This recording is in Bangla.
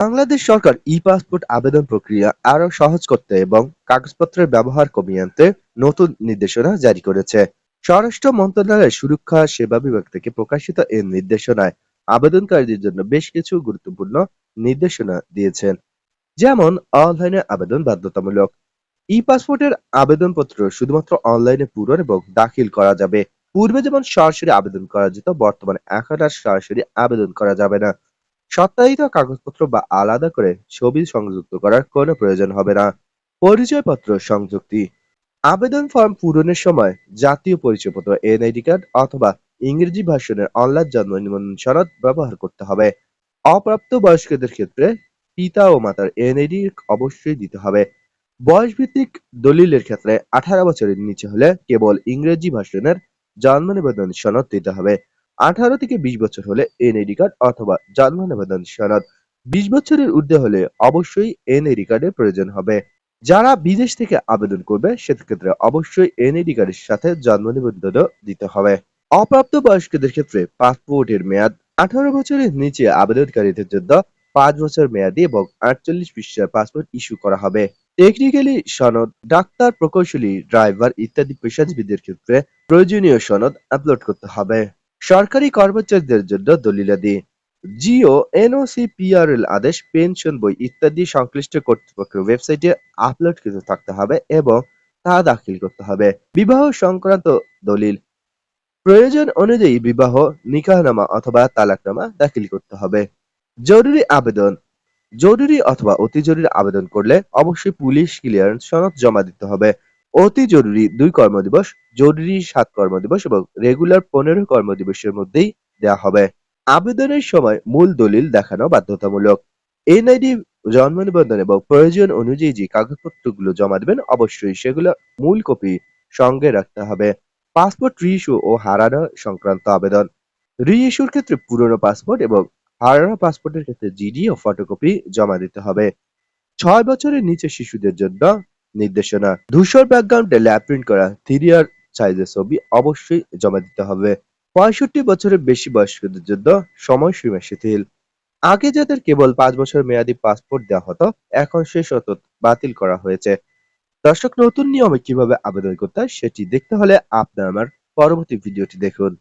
বাংলাদেশ সরকার ই পাসপোর্ট আবেদন প্রক্রিয়া আরও সহজ করতে এবং কাগজপত্রের ব্যবহার কমিয়ে আনতে নতুন নির্দেশনা জারি করেছে। স্বরাষ্ট্র মন্ত্রণালয়ের সুরক্ষা, সেবা বিভাগ থেকে প্রকাশিত এই নির্দেশনায় আবেদনকারীদের জন্য বেশ কিছু গুরুত্বপূর্ণ নির্দেশনা দিয়েছেন। যেমন, অনলাইনে আবেদন বাধ্যতামূলক। ই পাসপোর্টের আবেদনপত্র শুধুমাত্র অনলাইনে পূরণ এবং দাখিল করা যাবে। পূর্বে যেমন সরাসরি আবেদন করা যেত, বর্তমানে এখন আর সরাসরি আবেদন করা যাবে না। সত্যায়িত কাগজপত্র বা আলাদা করে ছবি সংযুক্ত করার কোনো প্রয়োজন হবে না। পরিচয়পত্র সংযুক্তি। আবেদন ফর্ম পূরণের সময় জাতীয় পরিচয়পত্র, এনআইডি কার্ড অথবা ইংরেজি ভার্সনের অনলাইন জন্ম নিবন্ধন সনদ ব্যবহার করতে হবে। অপ্রাপ্ত বয়স্কদের ক্ষেত্রে পিতা ও মাতার এনআইডি অবশ্যই দিতে হবে। বয়স ভিত্তিক দলিলের ক্ষেত্রে আঠারো বছরের নিচে হলে কেবল ইংরেজি ভাষণের জন্ম নিবন্ধন সনদ দিতে হবে। আঠারো থেকে বিশ বছর হলে এনআইডি কার্ড অথবা জন্ম নিবন্ধন সনদ। বিশ বছরের ঊর্ধ্বে হলে অবশ্যই এনআইডি কার্ডের প্রয়োজন হবে। যারা বিদেশ থেকে আবেদন করবে, সেক্ষেত্রে অবশ্যই এনআইডি কার্ডের সাথে জন্ম নিবন্ধনও দিতে হবে। অপ্রাপ্ত বয়স্কদের ক্ষেত্রে পাসপোর্টের মেয়াদ আঠারো বছরের নিচে আবেদনকারীদের জন্য পাঁচ বছর মেয়াদী এবং আটচল্লিশ পৃষ্ঠার পাসপোর্ট ইস্যু করা হবে। টেকনিক্যালি সনদ, ডাক্তার প্রকৌশলী, ড্রাইভার ইত্যাদি পেশাজীবীদের ক্ষেত্রে প্রয়োজনীয় সনদ আপলোড করতে হবে। সরকারি কর্মচারীদের জন্য দলিলাদি। জিও, এনওসি, পিআরএল আদেশ, পেনশন বই ইত্যাদি সংশ্লিষ্ট কর্তৃপক্ষের ওয়েবসাইটে আপলোডকৃত থাকতে হবে এবং তা দাখিল করতে হবে। বিবাহ সংক্রান্ত দলিল। প্রয়োজন অনুযায়ী বিবাহ, নিকাহনামা অথবা তালাকনামা দাখিল করতে হবে। জরুরি আবেদন। জরুরি অথবা অতি জরুরি আবেদন করলে অবশ্যই পুলিশ ক্লিয়ারেন্স সনদ জমা দিতে হবে। অতি জরুরি দুই কর্মদিবস, জরুরি সাত কর্মদিবস এবং রেগুলার পনেরো কর্মদিবসের মধ্যেই দেওয়া হবে। আবেদনের সময় মূল দলিল দেখানো বাধ্যতামূলক। এনআইডি, জন্ম নিবন্ধন এবং প্রয়োজন অনুযায়ী যে কাগজপত্রগুলো জমা দেবেন, অবশ্যই সেগুলো মূল কপি সঙ্গে রাখতে হবে। পাসপোর্ট রিইস্যু ও হারানো সংক্রান্ত আবেদন। রিইস্যুর ক্ষেত্রে পুরনো পাসপোর্ট এবং হারানো পাসপোর্টের ক্ষেত্রে জিডি ও ফটোকপি জমা দিতে হবে। ছয় বছরের নিচে শিশুদের জন্য নির্দেশনা। ধূসর ব্যাকগ্রাউন্ডে ল্যাব প্রিন্ট করা থ্রিয়ার সাইজের ছবি অবশ্যই জমা দিতে হবে। পঁয়ষট্টি বছরের বেশি বয়স্কদের জন্য সময়সীমা শিথিল। আগে যাদের কেবল পাঁচ বছর মেয়াদী পাসপোর্ট দেওয়া হতো, এখন সে শতত বাতিল করা হয়েছে। দর্শক, নতুন নিয়মে কীভাবে আবেদন করতে হয় সেটি দেখতে হলে আপনার আমার পরবর্তী ভিডিওটি দেখুন।